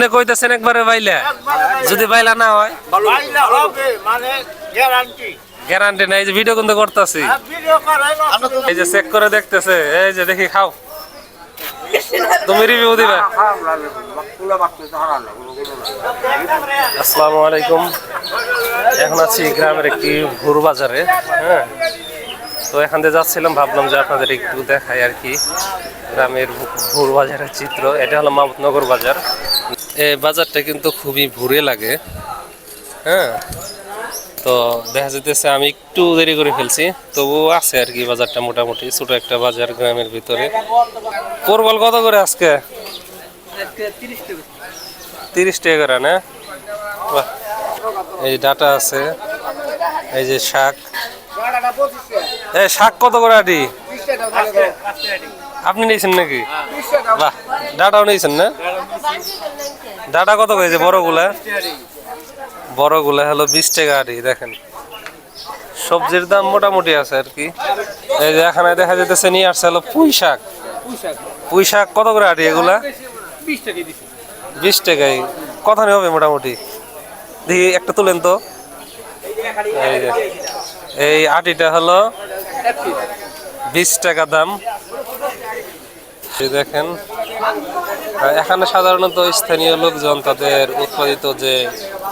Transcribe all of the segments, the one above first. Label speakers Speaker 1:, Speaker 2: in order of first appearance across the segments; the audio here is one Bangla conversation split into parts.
Speaker 1: আপনি কইতেছেন একবারে বাইলা? যদি বাইলা না হয়?
Speaker 2: বাইলা হবে মানে গ্যারান্টি
Speaker 1: গ্যারান্টি নাই এই যে ভিডিও কিন্তু করতেছি। এই যে চেক করে দেখতেছে এই যে দেখি খাও। তুমি রিভিউ দিবা। আসসালামু আলাইকুম। এখন আছি গ্রামের একটি ভোর বাজারে হ্যাঁ? তো এখান দিয়ে যাচ্ছিলাম ভাবলাম যে আপনাদের একটু দেখাই আর কি। গ্রামের ভোর বাজারের চিত্র এটা হলো মামুদনগর বাজার। বাজারটা কিন্তু খুবই ভুরে লাগে। হ্যাঁ? তো দেখা যেতেছে আমি একটু দেরি করে ফেলছি তবুও আছে আর কি বাজারটা মোটামুটি ছোট একটা বাজার গ্রামের ভিতরে। কোরবল কত করে আজকে? তিরিশ টাকা করে না। এই ডাটা আছে এই যে শাক। এই শাক কত করে আটি? আপনি নিয়েছেন নাকি? বাহ ডাটাও নিয়েছেন না? ডাটা কত করে এই যে বড়গুলা? বড়গুলা হলো বিশ টাকা আটি দেখেন। সবজির দাম মোটামুটি আছে আর কি। এই যে এখানে দেখা যেতেছে নিয়ে আসছে হলো পুঁই শাক। পুঁই শাক কত করে আটি এগুলা? বিশ টাকাই। কথা নেই হবে মোটামুটি। দেখি, একটা তুলেন তো। এই যে, এই আটিটা হলো বিশ টাকা দাম। দেখেন এখানে সাধারণত স্থানীয় লোকজন তাদের উৎপাদিত যে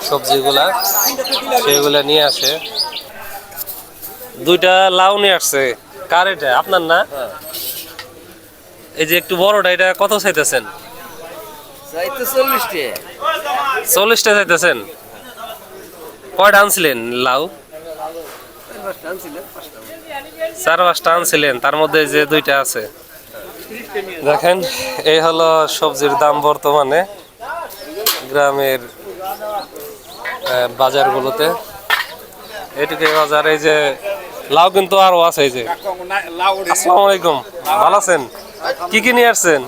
Speaker 1: সবজিগুলা সেগুলা নিয়ে আসে। দুইটা লাউ নিয়ে আসছে। কার এটা? আপনার না? এই যে একটু বড়টা এটা কত চাইতেছেন?
Speaker 3: চল্লিশটা।
Speaker 1: চাইতেছেন? কয়টা আনছিলেন লাউ? চার পাঁচটা আনছিলেন তার মধ্যে যে দুইটা আছে। দেখেন এই হলো সবজির দাম বর্তমানে গ্রামের বাজারগুলোতে। এটুকু বাজার এই যে লাউ কিন্তু আরও আছে এই যে। আসসালামু আলাইকুম ভালো আছেন? কি কি নিয়ে আসছেন?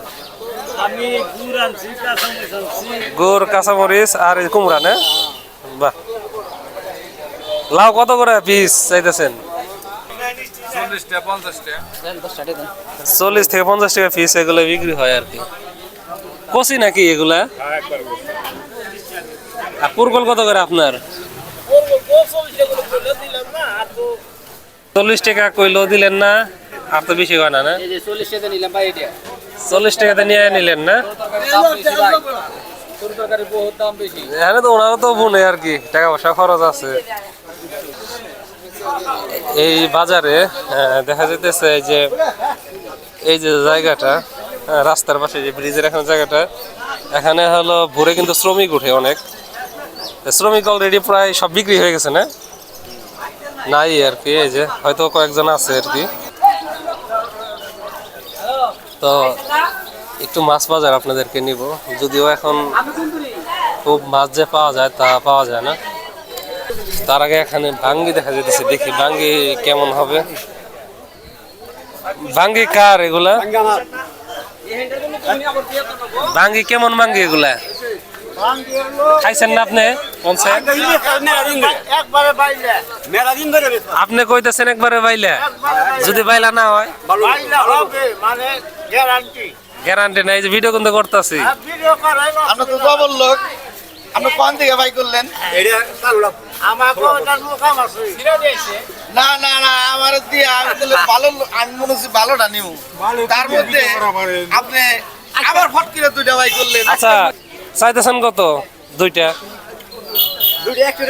Speaker 2: গুড় কাঁচামরিচ
Speaker 1: আর এই কুমড়া না? বাহ। লাউ কত করে পিস চাইতেছেন? চল্লিশ থেকে পঞ্চাশ টাকা পিস এগুলো বিক্রি হয় আর কি। কচি নাকি এগুলা? আর পুরকল কত করে আপনার? চল্লিশ টাকা কইলো দিলেন না? আর তো বেশি হয় না না?
Speaker 3: চল্লিশ
Speaker 1: টাকাতে নিয়ে নিলেন না? এখানে তো ওনারও তো বোনে আর কি টাকা পয়সা খরচ আছে। এই বাজারে দেখা যাইতেছে এই যে এই যে জায়গাটা রাস্তার পাশে যে ব্রিজের এখানে জায়গাটা, এখানে হলো ভোরে কিন্তু শ্রমিক উঠে অনেক। শ্রমিক অলরেডি প্রায় সব বিক্রি হয়ে গেছে, না? নাই আর কি, এই যে, হয়তো কয়েকজন আছে আর কি। তো একটু মাছ বাজার আপনাদেরকে নিব, যদিও এখন খুব মাছ যে পাওয়া যায় তা পাওয়া যায় না। তার আগে এখানে ভাঙ্গি দেখা যেতেছে দেখি ভাঙ্গি কেমন হবে। ভাঙ্গি কার এগুলা? ভাঙ্গি কেমন ভাঙ্গি এগুলা? খাইছেন না আপনি? আপনি কইতেছেন একবারে বাইলা? যদি বাইলা না হয়?
Speaker 2: বাইলা হবে মানে গ্যারান্টি
Speaker 1: গ্যারান্টি নাই যে ভিডিও কিন্তু করতেছি।
Speaker 4: আপনি তো ডবল লোক আপনি কোন দিকে বাই করলেন? না না না আমার দিয়ে আমি ভালো আমি মনে হচ্ছে ভালোটা নিব। তার মধ্যে আপনি আবার ফট করে দুইটা বাই করলেন।
Speaker 1: আচ্ছা চাইতেছেন কত? দুইটা।
Speaker 2: একশো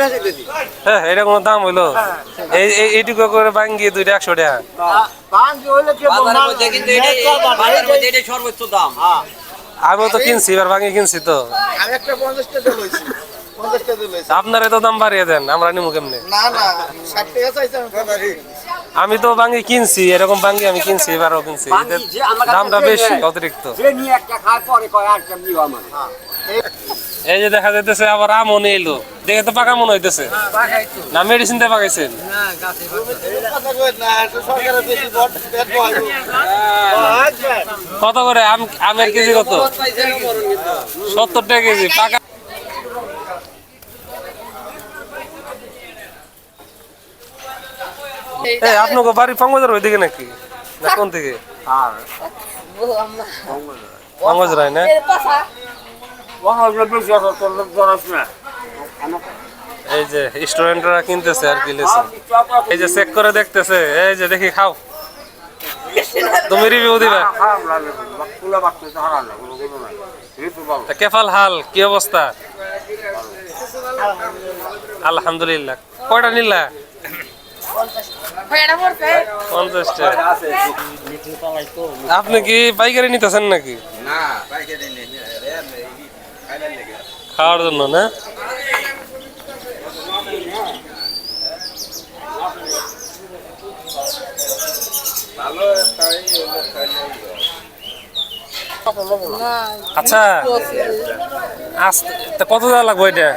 Speaker 1: হ্যাঁ এটা কোনো দাম হইল? এইটুকু করে ভাঙ্গি দুইটা একশো টাকা।
Speaker 3: সর্বোচ্চ দাম
Speaker 1: আমিও তো কিনছি এবার ভাঙ্গি কিনছি তো।
Speaker 4: আমি একটা পঞ্চাশ টাকা লইছি
Speaker 1: আপনার তো দাম বাড়িয়ে দেন আমরা নিমু কেমনে?
Speaker 4: না না ষাট টাকা চাইছি আমি
Speaker 1: আমি তো ভাঙ্গি কিনছি এরকম ভাঙ্গি আমি কিনছি এবারও কিনছি। দামটা বেশি অতিরিক্ত।
Speaker 2: যে নিয়ে একটা খায় পরে কয় আর কেমন নিব আমার
Speaker 1: এই যে দেখা যাইতেছে আবার আমও নিয়ে এলো। দেখে তো পাকা মনে হইতেছে। না মেডিসিন দিয়ে পাকাইছেন?
Speaker 4: না
Speaker 1: কত করে? আম আমের কেজি কত? সত্তর টাকা কেজি। পাকা এই আপনাকে বাড়ি ফঙ্গজের ওইদিকে নাকি? না কোন থেকে রায় না? এই যে স্টুডেন্টরা কিনতেছে আর কি এই যে চেক করে দেখতেছে। এই যে দেখি খাও। তুমি রিভিউ দিবা। কেফাল হাল কি অবস্থা? আলহামদুলিল্লাহ। কয়টা নিলা? আপনি কি পাইকারি নিতেছেন নাকি? খাওয়ার জন্য না? আচ্ছা আজ তা কত দেওয়া লাগবে এটা?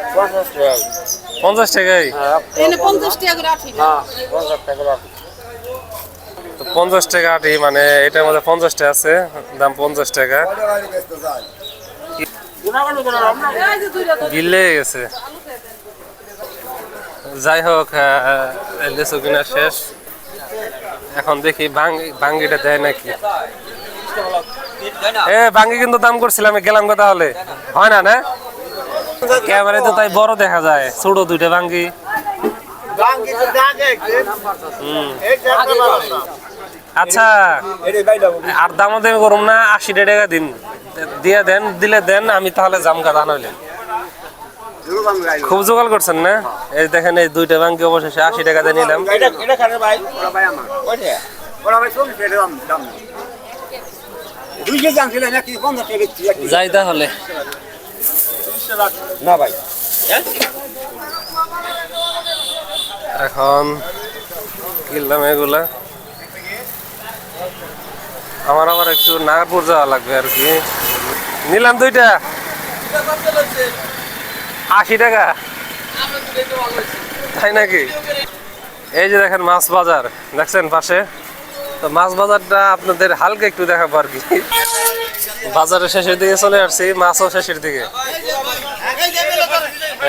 Speaker 1: পঞ্চাশ টাকাই?
Speaker 5: পঞ্চাশ টাকা করে
Speaker 1: তো পঞ্চাশ টাকা আটি মানে এটার মধ্যে পঞ্চাশটা আছে দাম পঞ্চাশ টাকা। গিলে গেছে। যাই হোক লিচু কিনা শেষ। এখন দেখি ভাঙ্গিটা দেয় নাকি? এ ভাঙ্গি কিন্তু দাম করছিলাম আমি গেলাম কথা হলে হয় না না? ক্যামেরায় তো তাই বড় দেখা যায় ছোট দুইটা ভাঙ্গি। হুম। আচ্ছা আর দামও দেবে করুম না আশি টাকা দিন। দিয়ে দেন দিলে দেন আমি তাহলে জাম গাদা নইলে খুব জোগাড় করছেন না? এই দেখেন এই দুইটা ব্যাংকে অবশেষে আশি টাকা দিয়ে নিলাম। যাই তাহলে।
Speaker 2: না ভাই।
Speaker 1: এখন কিনলাম এগুলা। আমার আবার একটু নাগপুর যাওয়া লাগবে আর কি। নিলাম দুইটা। আশি টাকা? তাই নাকি? এই যে দেখেন মাছ বাজার, দেখছেন পাশে? তো মাছ বাজারটা আপনাদের হালকা একটু দেখাবো আর কি। বাজারের শেষের দিকে চলে আসছি, মাছও শেষের দিকে।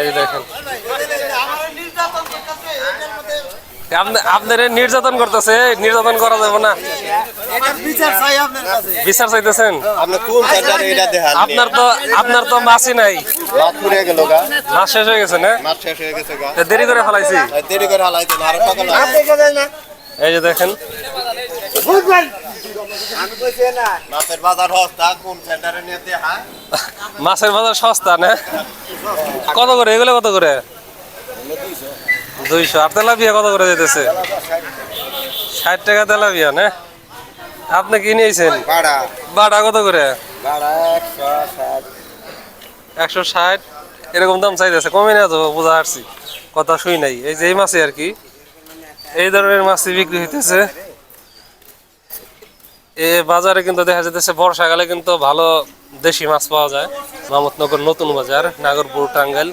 Speaker 1: এই দেখেন। নির্যাতন করতেছে নির্যাতন করা যাবে না। বিচার চাইতেছেন?
Speaker 4: আপনি কোন সাইডটা এটা দেখান
Speaker 1: আপনার তো আপনার তো মাছই নাই।
Speaker 4: মাছ পুড়ে গেল গা।
Speaker 1: মাছ শেষ হয়ে গেছে না?
Speaker 4: মাছ শেষ হয়ে গেছে গা।
Speaker 1: দেরি করে ফেলাইছি।
Speaker 4: দেরি করে হালাইতে আর সকাল
Speaker 1: এই যে দেখেন।
Speaker 4: মাছের বাজার হস্তা কোন সেন্টারে নিয়ে দেখা
Speaker 1: মাছের বাজার সস্তা না? কত করে? এগুলো কত করে? দুইশো। আর তেলাপিয়া কত করে যেতেছে? ষাট টাকা তেলাপিয়া না? আপনি কি নিয়েছেন?
Speaker 4: ভাড়া।
Speaker 1: কত করে?
Speaker 4: একশো ষাট।
Speaker 1: একশো ষাট? এরকম দাম চাইতেছে কমে না তো বোঝা আসছি। কথা শুই নাই। এই যে এই মাছই আর কি। এই ধরনের মাছই বিক্রি হইতেছে। এ বাজারে কিন্তু দেখা যাইতেছে বর্ষাকালে কিন্তু ভালো দেশি মাছ পাওয়া যায়। মামতনগর নতুন বাজার নাগরপুর টাঙ্গাইল।